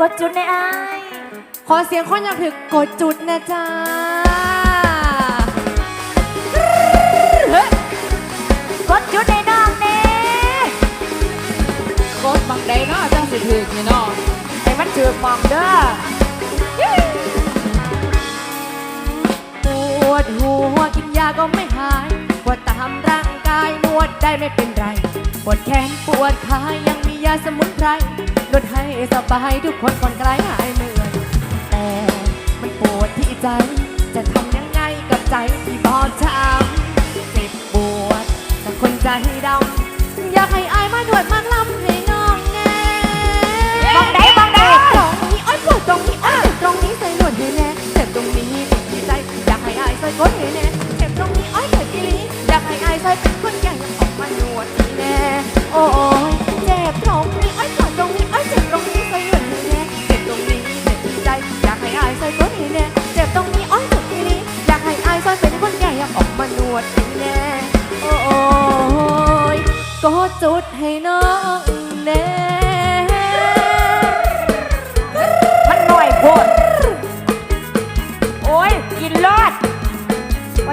กดจุดในไอายขอเสียงคนอยากถึกกดจุดนะจ๊ะกดจุดในน้องเน่กดบังใดเนาะจังสิถึกนี่เนาะให้มันถือมองเด้อปวดหัวกินยาก็ไม่หายปวดตามร่างกายนวดได้ไม่เป็นไรปวดแขนปวดขายังมียาสมุนไพร นวดให้สบายทุกคนผ่อนคลายหายเหนื่อยแต่มันปวดที่ใจ จะทำยังไงกับใจที่บอบช้ำเจ็บปวดแต่คนใจดำอยากให้อายมาหนวดมาลำให้น้องแน่มองไหนมองไหนตรงนี้อ้อยปวดตรงนี้อ้อยตรงนี้ใส่หนวดให้แน่เจ็บตรงนี้ติดที่ใจ อยากให้อายใส่ก้นให้แน่เจ็บตรงนี้อ้อยเจ็บที่นี้อยากให้อายใส่เป็นคนใหญ่ออกมาหนวดให้แน่โอ้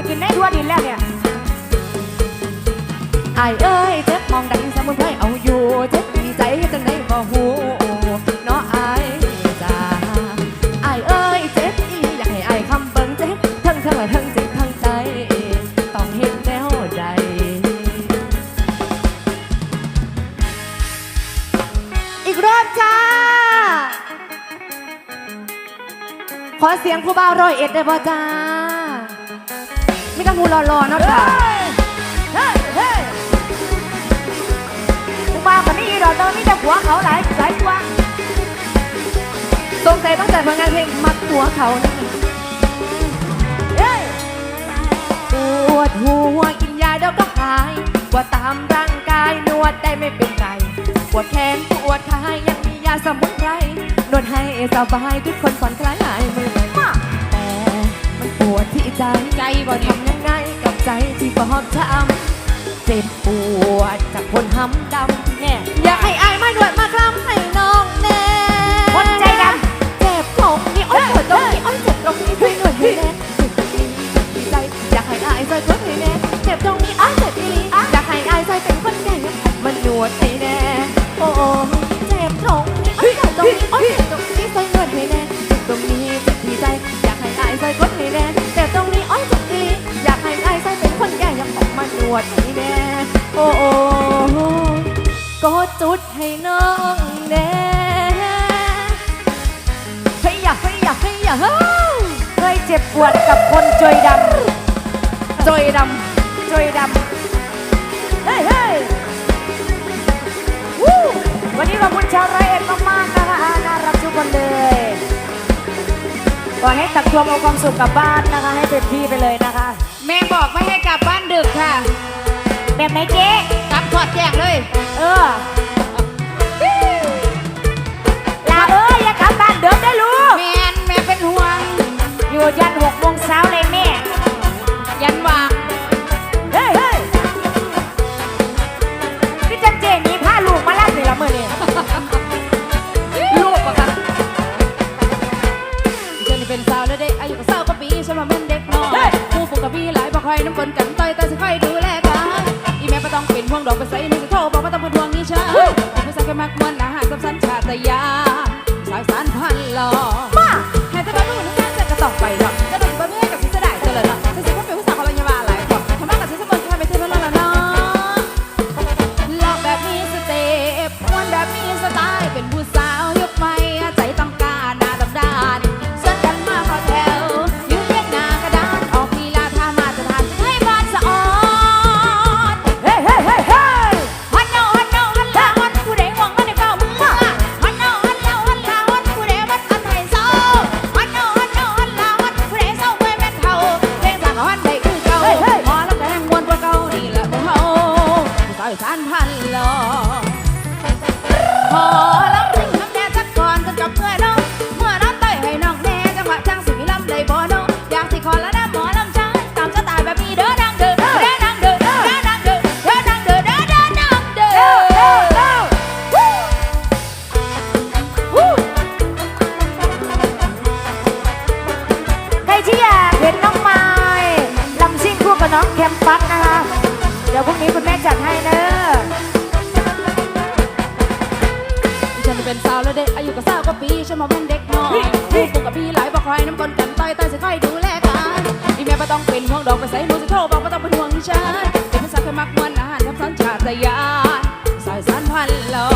กินได้ทั่วดินแล้วเนี่ยไอเอ้ยเจ็บมองดังสมุนไพรเอาอยู่เจ็บดีใจจังได้บ่ฮู้เนาะไอจ้าไอเอ้ยเจ็บอีอยากให้ไอคำเบิ่งเจ็บทั้งทั้งและทั้งเจิตทั้งใจต้องเฮ็ดแนวใดอีกรอบจ้า ขอเสียงผู้บ่าวร้อยเอ็ดได้บ่จ้า ต้องพูดรอๆเนาะค่ะเฮ้ยเฮ้ยกูมาคนนี้ดอกตอร์มีแต่ผัวเขาหลายหลายตัวสงสัยตั้งแต่ผลงานเพลงมักหัวเขานะคะเฮ้ยปวดหัวกินยาเดี๋ยวก็หายปวดตามร่างกายนวดได้ไม่เป็นไรปวดแขนปวดขายังมียาสมุนไพรนวดให้สบายทุกคนผ่อนคลายหายเมื่อยมันป ใจใจบ่เนี่ยทำยังไงกับใจที่บอบช้ำเจ็บปวดจากคนห้ำดำเนี่ยอยากให้อายมาหนวดมาคลำให้น้องแน่คนใจดเจ็บตรงนี้อ้อยปวดตรงนี้อ้อยเจ็บตรงนี้ให้หนวดให้แน่เจ็บตรงนี้ดีใจอยากให้อายใส่ก้นให้แน่เจ็บตรงนี้อ้อยเจ็บที่นี้อยากให้อายใส่เป็นคนใหญ่มันหนวดให้แน่โอ้เจ็บตรงนี้อ้อยเจ็บตรงนี้อ้อยเจ็บตรงนี้ใส่หนวดให้แน่เจ็บตรงนี้เจ็บ ดให้น้องแน่เฮ้ยอย่าเฮ้ยอย่าเฮ้ยอย่าเฮ้ยำเคยเจ็บปวดกับคนจอยดจอยดำจอยดำเฮ้ยเฮ้ยวู้วันนี้ขอบคุณชาวร้อยเอ็ดมากๆนะคะน่ารักทุกคนเลยขอให้ตักทวงเอาความสุขกลับบ้านนะคะ ให้เต็มที่ไปเลยนะคะ แม่บอกไม่ให้กลับบ้านดึกค่ะ แบบไหนเจ๊กลับถอดแจ้งเลย เออ อยู่ยันหกโมงเช้าเลยแม่ ยันวางเฮ้ยเฮ้ยพี่จันเจนี่พาลูกมาลับเลยละเมื่อนี่ลูกปะคะฉันนี่เป็นสาวแล้วเด็กอายุก็เศร้ากว่าปีฉันว่าเป็นเด็กน้อยผู้ปกกับพี่หลายบ่ค่อยน้ำฝนกันต่อยแต่สิค่อยดูแลกันอีแม่บ่ต้องเป็นห่วงดอกไปใส่นี่จะโทรบอกว่าต้องเป็นห่วงนี่ฉันผู้ชายแค่มักมวนอาหารกับสัญชาตญาณสายสารพันธุ์หล่อม ต่อไปหรอกจะต้องไปเมื่อยกับสิจะได้เจริญเนาะจะสิว่า อยสานพันหลอขอ เดี๋ยวพรุ่งนี้คุณแม่จัดให้เนอะฉันเป็นสาวแล้วเด็กอายุก็สาวก็ปีฉันมาเป็นเด็กน้อยลูกกูกับพี่หลายบอกคอยน้ำกลนกันต่อยต่อยสิคอยดูแลกันอีแม่ไม่ต้องเป็นห่วงดอกไปใส่หนูจะโทรบอกว่าต้องเป็นห่วงฉันเป็นภาษาเคยมักมวนอาหารทับสัญชาตญาณสายสันพันหลอ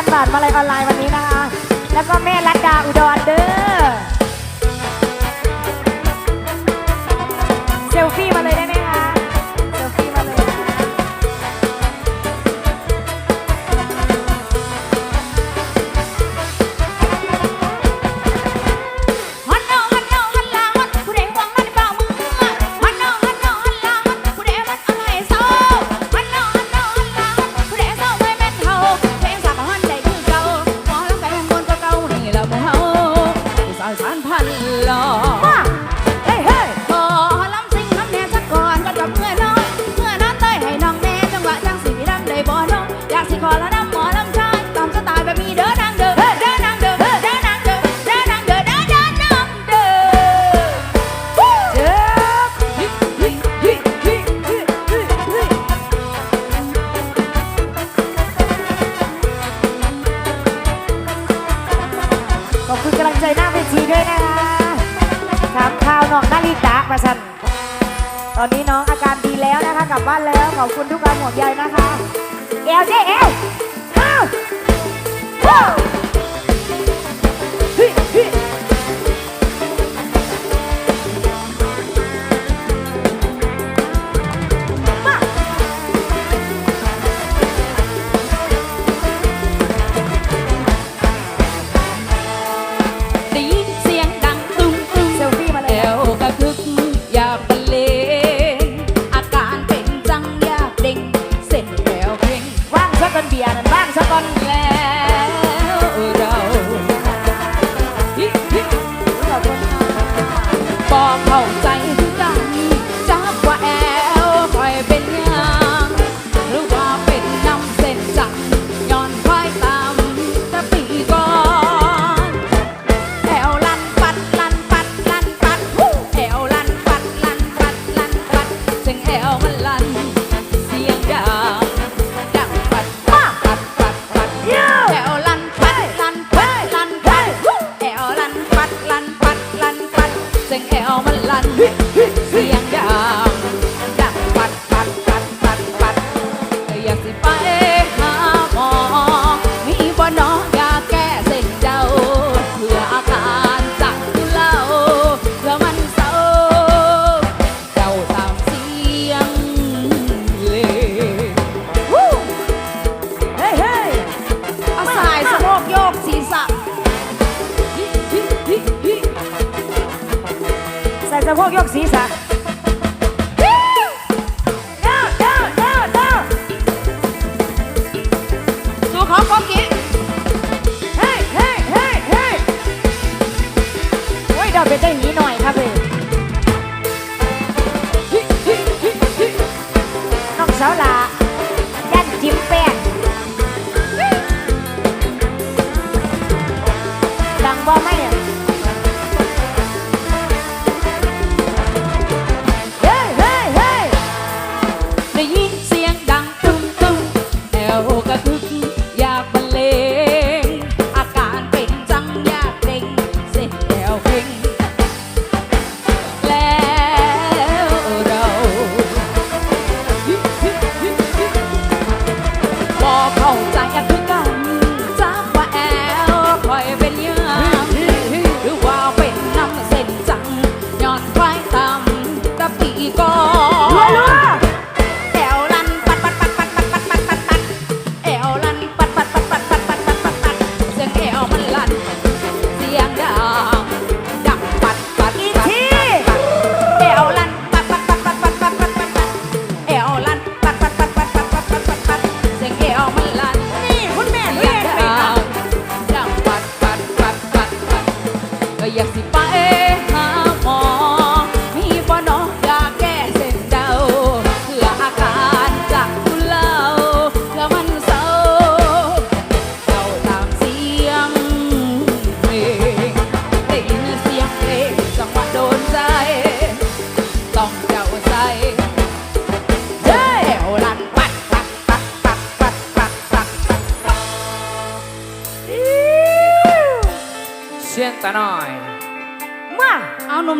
านบาทมาเลยออนไลน์วันนี้นะคะ แล้วก็แม่รัตดาอุดร นี้น้องอาการดีแล้วนะคะ กลับบ้านแล้วขอบคุณทุกการห่วงใยนะคะเอลเจเอลเอ้า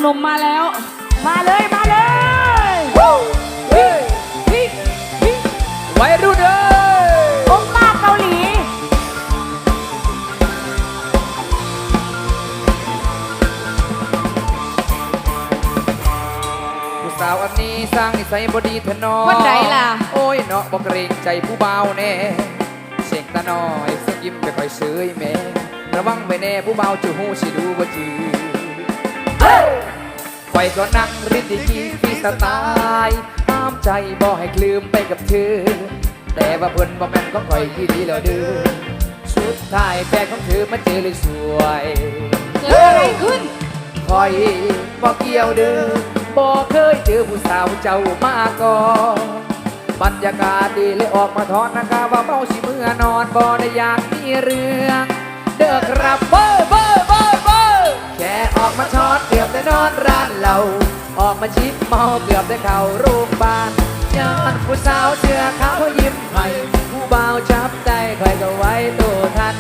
หนุ่มๆมาแล้ว มาเลยมาเลยวัยรุ่นเอ้ยองค์ป้าเกาหลี ผู้สาวอันนี้สร้างนิสัยบดีเถอะน้อคนใดล่ะ โอ้ยเนาะบอกเกรงใจผู้เบาแน่เสียงตาน้อยสักยิ้มไปคอยเสยแม่ระวังไปแน่ผู้เบาจะหูสิดูบ่จือ ไฟก็นั่งริดดีกีฟีสไตล์ห้ามใจบ่ให้คลืมไปกับเธอ แต่ว่าเพิ่นบ่แม่นก็คอยที่ดีแล้วเด้อสุดท้ายแฟนของเธอมาเจอเลยสวยเกิดอะไรขึ้นคอยบอกเกี่ยวเด้อบอกเคยเจอผู้สาวเจ้ามาก่อนบรรยากาศดีเลยออกมาทอนนากาว่าเมาสิเมื่อนอนบ่ได้อยากมีเรื่อง เด้อครับเบอร์เบอ ออกมาช้อนเกือบได้นอนร้านเราออกมาชิปเมาเกือบได้เข้ารงพยาบาลย้อนผู้สาวเชื่อเขาเขายิ้มให้ผู้บ่าวจับได้ใครก็ไว้ตัวทัน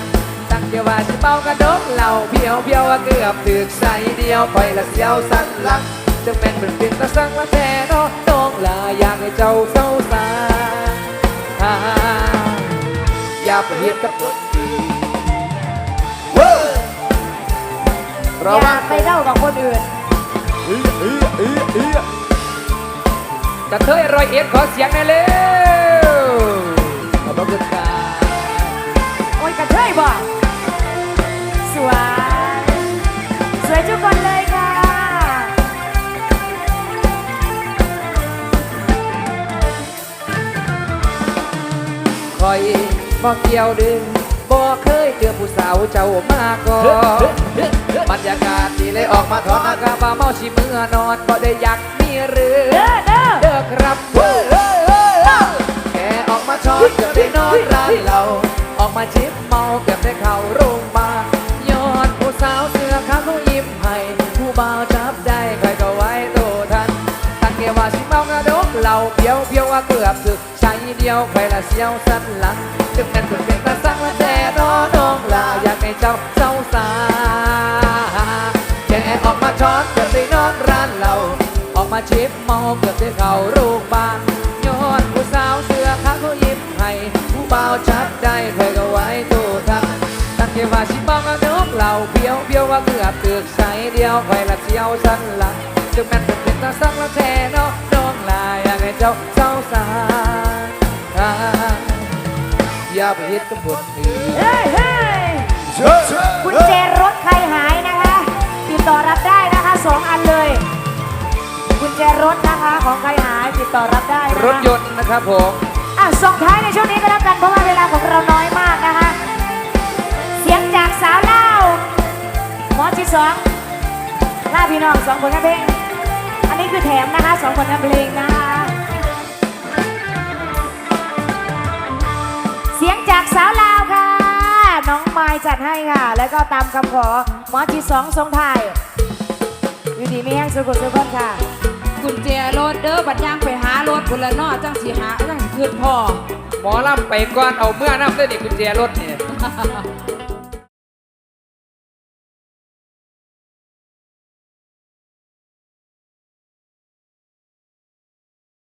ตั้งเยวว่าสิเป้ากระดกเหล่าเพียวเพียวว่าเกือบถึกใส่เดียวไปละเสียวสันหลังจะแม่นเป็นเป็นตาสังละแท้เนาะน้องลาอยากให้เจ้าเศร้าสาอ่าย่าไปเฮ็ดกับ อระวัย่างไปเล่ากับคนอื่นจะเทยรอยเอ็ดขอเสียงหน่อยเร็วขอบพระคุณครับโอ้ยกระเทยบ่สวย สวยทุกคนเลยค่ะ คอยบอกเกี่ยวเดึงบอกเคย เจอผู้สาวเจ้ามาก่อนบรรยากาศดีเลยออกมาถอนอากาบาเมาชิเมื่อนอนก็ได้อยากมีเรือเด้อเด้อเด้อครับเว้ยเว้ยเว้ยเว้ยแกออกมาช้อนเกือบได้นอนร้านเรา ออกมาชิปเมาเกือบได้เข้าโรงพยาบาลย้อนผู้สาวเสื้อขาวเขายิ้มให้ผู้บ่าวจับได้ใครก็ไว้โตทันตั้งเกว่าชิเมากระดกเหล่าเพียวเพียวว่าเกือบสึกใช้เดียวใครละเสียวสันหลังจึงนั้นเป็นเป็นตา อยากให้เจ้าเศร้าสาแกออกมาช้อนเกือบได้นอนร้านเราออกมาชิปเมาเกือบได้เขาโรงพยาบาลย้อนผู้สาวเสื้อขาวเขายิ้มให้ผู้เบ่าจับได้เคยก็ไว้ตัวทันตั้งเกว่าชิปเมากระดกเหล่าเพียวเพียวว่าเกือบตือกใส่เดียวไปละเที่ยวสันหลังจึงแม่นเป็นตาสังละแท้เนาะน้องลายอยากให้เจ้าเศร้าสาอย่าไปเฮ็ดกับคนอื่น เฮ้ยเฮ้ยกุญแจรถใครหายนะคะ ติดต่อรับได้นะคะสองอันเลยกุญแจรถนะคะของใครหายติดต่อรับได้นะคะรถยนต์นะครับผมอะส่งท้ายในช่วงนี้ก็แล้วกันเพราะว่าเวลาของเราน้อยมากนะคะ เสียงจากสาวเล่าหมอที่สองล่าพี่น้องสองผลงานเพลง อันนี้คือแถมนะคะสองผลงานเพลงนะคะ น้องไม้จัดให้ค่ะ แล้วก็ตามคำขอหมอที่สองทรงไทายอยู่ดีไม่แห้งสุขุมสุขคนค่ะ กุญแจรถเด้อบัดย่างไปหารถพุ่นละเนอจังสิหาจังสิขึ้นพ่อหมอลำไปก่อนเอาเมื่อน้ำได้ดิกุญแจรถเนี่ย